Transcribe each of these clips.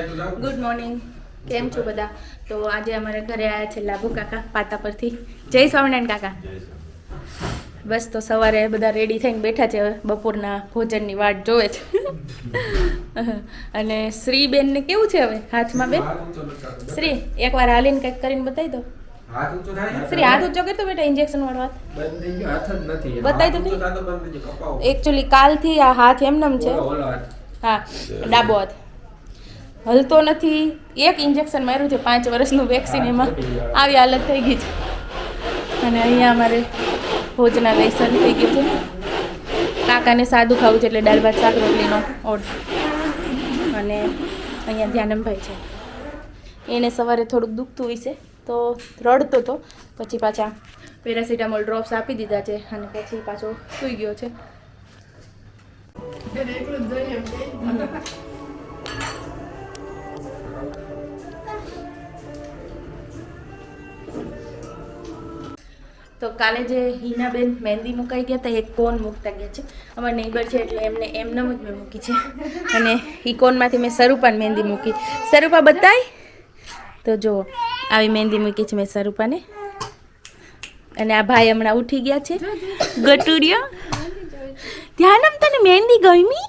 Good morning કેમ છો બધા? તો આજે અમારે ઘરે આવ્યા છે લાભુ કાકા પાતા પરથી. જય સ્વામિનારાયણ કાકા. બસ તો સવારે બધા રેડી થઈને બેઠા છે બપોરના ભોજનની વાટ જોવે છે. અને શ્રીબેનને કેવું છે હવે હાથમાં બેન? શ્રી એકવાર હાલીને કંઈક કરીને બતાવી દો. શ્રી હાથ ઊંચો કરતો બેટા ઇન્જેક્શન વાળો હાથ? બતાવી દો એકચ્યુઅલી કાલથી આ હાથ એમનેમ છે. હા ડાબો હાથ. હલતો નથી. એક ઇન્જેક્શન માર્યું છે પાંચ વર્ષનું વેક્સિન એમાં. આવી હાલત થઈ ગઈ છે. અને અહીંયા અમારે ભોજના વ્યસન થઈ ગયું છે. કાકાને સાદું ખાવું છે એટલે દાળ ભાત શાક રોટલીનો ઓર્ડર. અને અહીંયા ધ્યાનમભાઈ છે. એને સવારે થોડુંક દુખતું હશે તો રડતો હતો પછી પાછા પેરાસિટામોલ ડ્રોપ્સ આપી દીધા છે અને પછી પાછો સૂઈ ગયો છે. તો કાલે જે હિનાબેન મહેંદી મુકાઈ ગયા હતા એ કોન મૂકતા ગયા છે? અમારા નેબર છે એટલે એમને, એમનેમ જ મેં મૂકી છે. અને એ કોનમાંથી મેં સ્વરૂપાને મહેંદી મૂકી. સ્વરૂપા બતાય તો જુઓ, આવી મહેંદી મૂકી છે મેં સ્વરૂપાને અને આ ભાઈ હમણાં ઉઠી ગયા છે. ગટુડિયો ધ્યાનમ તને મહેંદી ગમી?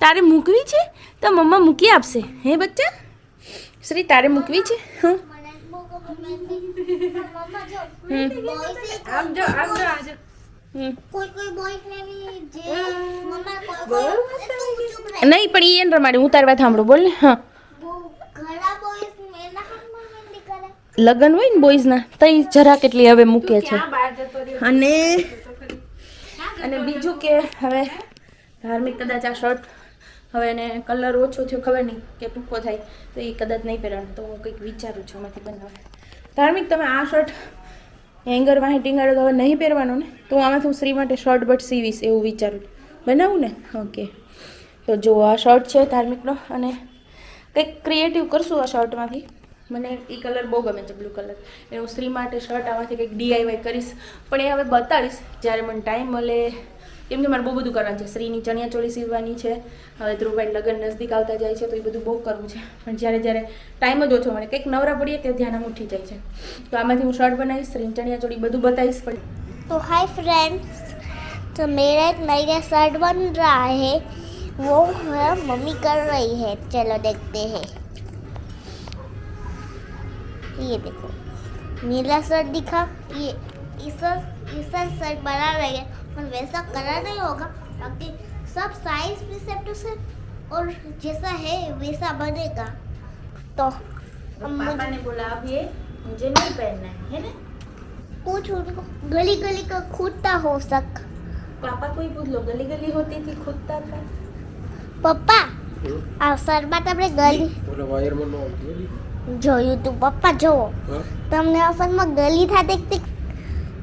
તારે મૂકવી છે? તો મમ્મા મૂકી આપશે. હે બચ્ચા? શ્રી, તારે મૂકવી છે? હં? રહે નહીં, પણ ઈ એને રમાડી હું તારી વાત બોલ હા. લગ્ન હોય ને બોયઝના તઈ જરા કેટલી હવે મૂકે છે. અને અને બીજું કે, હવે ધાર્મિક કદાચ આ શર્ટ હવે એને કલર ઓછો થયો, ખબર નહીં, કે ટૂંકો થાય, તો એ કદાચ નહીં પહેરવાનું, તો હું કંઈક વિચારું છું એમાંથી બનાવે ધાર્મિક, તમે આ શર્ટ હેંગર વાહી ટીંગાડો તો હવે નહીં પહેરવાનો ને? તો આમાંથી હું શ્રી માટે શર્ટ બટ સીવીશ એવું વિચારું. બનાવું ને? ઓકે. તો જો આ શર્ટ છે ધાર્મિકનો અને કંઈક ક્રિએટિવ કરશું આ શર્ટમાંથી. મને એ કલર બહુ ગમે છે બ્લુ કલર એ હું સ્ત્રી માટે શર્ટ આમાંથી કંઈક ડીઆઈવાય કરીશ. પણ એ હવે બતાવીશ. જ્યારે મને ટાઈમ મળે કેમ કે મારે બહુ બધું કરવાનું છે શ્રીની ચણિયા ચોળી સીવવાની છે હવે ધ્રુવભાઈ લગ્ન નજદીક આવતા જાય છે તો એ બધું બહુ કરવું છે પણ જ્યારે જ્યારે ટાઈમ જ ઓછો મળે કંઈક નવરા પડીએ ત્યાં ધ્યાન આમ ઉઠી જાય છે તો આમાંથી હું શર્ટ બનાવીશ શ્રીની ચણિયા ચોળી બધું બતાવીશ પણ तो हाय फ्रेंड्स तो मेरा एक नया शर्ट बन रहा है वो है मम्मी कर रही है चलो देखते हैं ये देखो नीला शर्ट दिखा ये इसका इसका शर्ट बना रही है पर वैसा करा नहीं होगा बाकी सब साइंस प्रिसेप्ट से और जैसा है वैसा बनेगा। तो, तो पापा ने बोला अब ये मुझे नहीं पहनना है ना? पूछ उनको गली गली का खुदता हो सक। पापा को ही पूछ लो गली गली होती थी खुदता था। पप्पा આ શરબત આપણે ગલી ઓલો વાયર માં નો જોયું તું પપ્પા જોવો તમને અસલમાં ગલી થા દેખ દેખ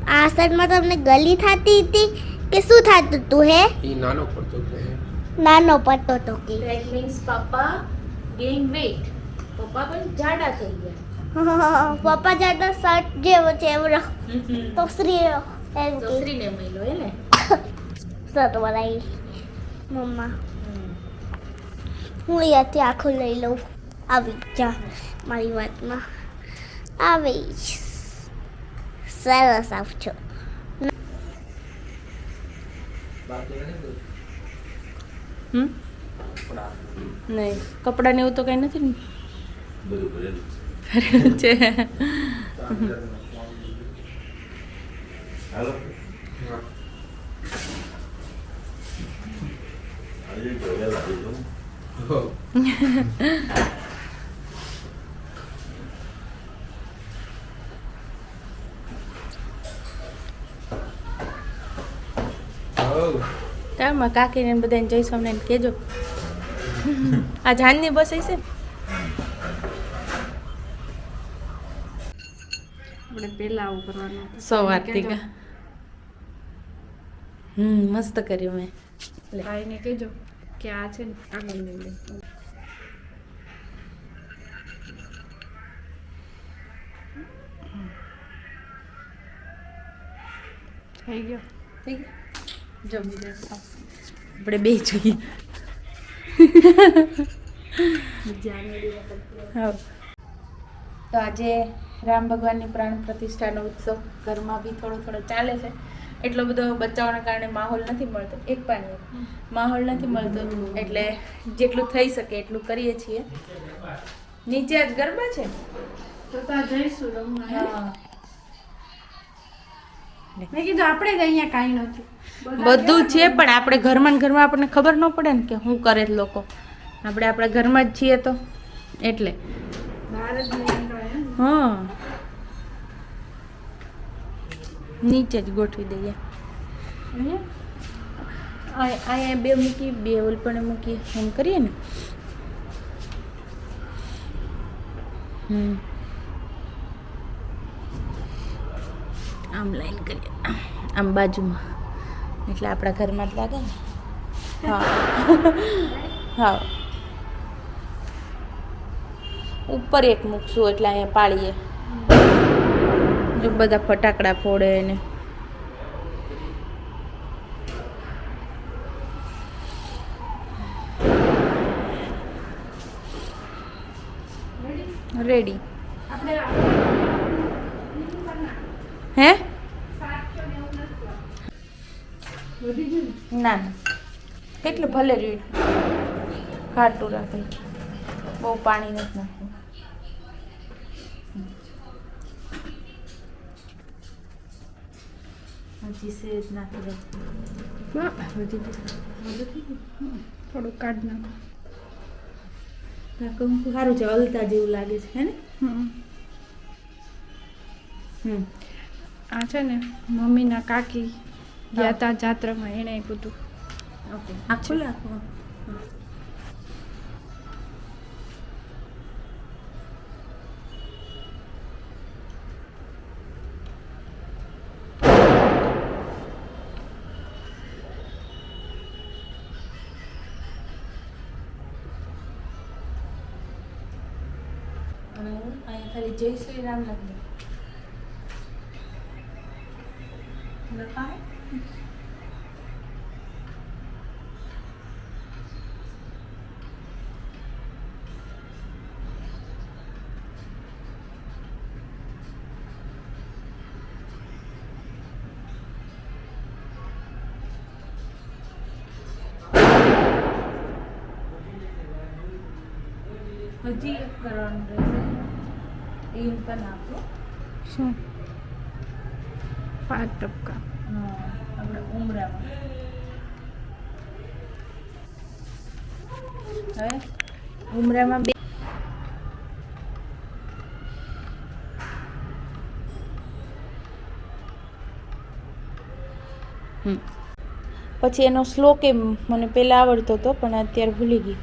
શર્ટમાં તમને ગલી થતી હતી કે શું થતું તું હે? એ નાનો પડતો હતો નાનો પડતો તો કે? ધેટ મીન્સ પપ્પા gain વેટ પપ્પા પણ જાડા થઈ ગયા. પપ્પા જાતો શર્ટ જેવો છે એવડો તો શ્રી એમ તો શ્રી ને મળ્યો હે ને? સત બનાવી મમ્મા. હું અહીંયાથી આખું લઈ લઉં. આવી જા મારી વાતમાં. આવી સરસ આવજો હમ નહીં કપડાં ને એવું તો કઈ નથી ને ભરેલું છે હો. હો. તારમાં કાકીને બધાને જય સ્વામિનારાયણ કહેજો. આ જાનની બસ હશે? ને આપણે પહેલા આવું કરવાનું સવારથી કા હમ મસ્ત કર્યું મેં. ભાઈને કહેજો કે આ છે ને આગળ લઈ લે. થઈ ગયો? થઈ ગયું? જમી આપણે બે જોઈએ. તો આજે રામ ભગવાનની પ્રાણ પ્રતિષ્ઠાનો ઉત્સવ ઘરમાં બી થોડો થોડો ચાલે છે. એટલો બધો બચાવના કારણે માહોલ નથી મળતો. એક પાણી માહોલ નથી મળતો. એટલે જેટલું થઈ શકે એટલું કરીએ છીએ. નીચે આજ ગરબા છે? તો ત્યાં જઈશું રમવા. મેં કીધું આપણે જ અહીંયા કાંઈ નથી બધું છે પણ આપણે ઘરમાં ને ઘરમાં આપણને ખબર ન પડે ને કે શું કરે લોકો. આપણે આપણા ઘરમાં જ છીએ તો. એટલે. હા. નીચે જ ગોઠવી દઈએ. અહીંયા? બે મૂકી બે ઓલપણે મૂકી એમ કરીએ ને. હમ. આમ લાઈન કરીએ. આમ બાજુમાં. એટલે આપણા ઘરમાં જ લાગે ને? હા. હા. ઉપર એક મૂકશું એટલે અહીંયા પાળીએ. જો બધા ફટાકડા ફોડે ને. રેડી આપણે હે? ને? કેટલું ભલે રહ્યું. ખાટું રાખે. બહુ પાણી નથી નાખ્યું. હજી સેજ નાખી દે વધી ગયું થોડુંક કાઢ નાખો. કંકુ સારું છે અલતા જેવું લાગે છે હે ને? હમ. આ છે ને મમ્મીના કાકી ગયા તા જાત્રામાં એણે આપ્યું હતું ઓકે. આખું લાખું અને હું અહીંયા ખાલી જય શ્રી રામ લખી હજી એક કરવાનું રહેશે. એ પણ આપો શું? પાંચ ટપકા. આપણે ઉમરામાં. હવે? ઉમરામાં બે હમ. પછી એનો શ્લોક એ મને પહેલાં આવડતો હતો પણ અત્યારે ભૂલી ગઈ.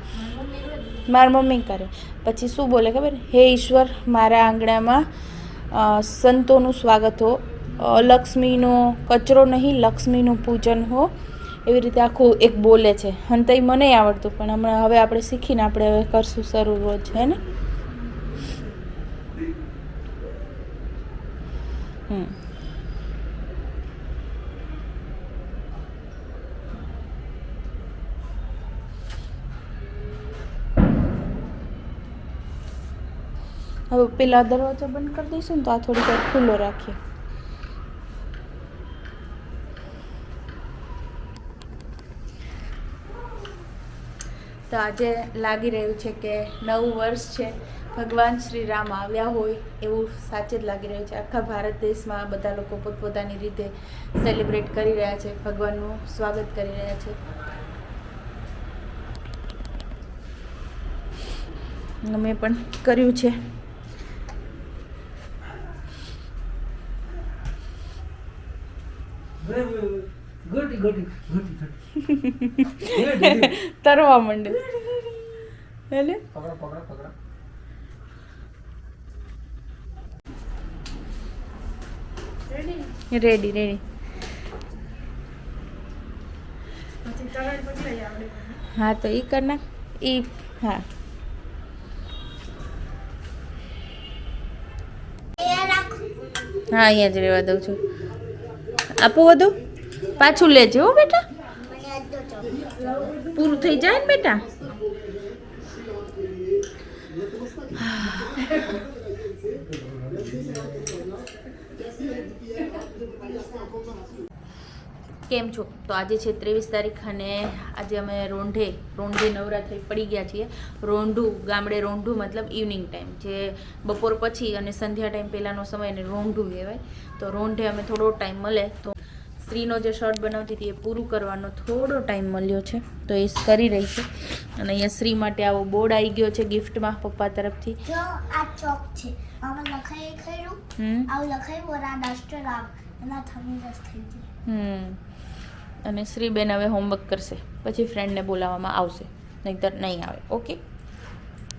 મારી મમ્મી કરે. પછી શું બોલે ખબર? હે ઈશ્વર, મારા આંગણામાં સંતોનું સ્વાગત હો. લક્ષ્મીનો કચરો નહીં, લક્ષ્મીનું પૂજન હો. એવી રીતે આખું એક બોલે છે. અને તઈ મને આવડતું, પણ હમણાં હવે આપણે શીખીને આપણે હવે કરશું શરૂ રોજ, હે ને? હમ. હવે પેલા દરવાજો બંધ કરી દઈશું ને તો આ થોડીક વાર ખુલ્લો રાખીએ. તો આજે લાગી રહ્યું છે કે નવું વર્ષ છે. ભગવાન શ્રી રામ આવ્યા હોય એવું સાચે જ લાગી રહ્યું છે. આખા ભારત દેશમાં બધા લોકો પોતપોતાની રીતે સેલિબ્રેટ કરી રહ્યા છે, ભગવાનનું સ્વાગત કરી રહ્યા છે. મેં પણ કર્યું છે. તરવા માંડે. એટલે રેડી રેડી. હા તો એ કર નાખ. એ હા. હા અહીંયા જ રહેવા દઉં છું. આપું બધું? પાછું લેજે હો બેટા. પૂરું થઈ જાય ને બેટા? કેમ છો? તો આજે છે ત્રેવીસ તારીખ અને આજે અમે રોંઢે રોંઢે નવરાત્રિ પડી ગયા છીએ. રોંઢું, ગામડે રોંઢું મતલબ ઇવનિંગ ટાઈમ જે બપોર પછી અને સંધ્યા ટાઈમ પહેલાંનો સમય એને રોંઢું કહેવાય. તો રોંઢે અમે થોડો ટાઈમ મળે તો સ્ત્રીનો જે શર્ટ બનાવતી હતી એ પૂરું કરવાનો થોડો ટાઈમ મળ્યો છે. તો એ કરી રહી છે. અને અહીંયા સ્ત્રી માટે આવો બોર્ડ આવી ગયો છે ગિફ્ટમાં પપ્પા તરફથી. જો આ ચોક છે. આમાં લખાઈ ખરું આવું લખાયું અને આ ડસ્ટર એના થમી દસ થઈ ગઈ હમ. અને શ્રીબેન હવે હોમવર્ક કરશે. પછી ફ્રેન્ડને બોલાવવામાં આવશે. નહીંતર નહીં આવે. ઓકે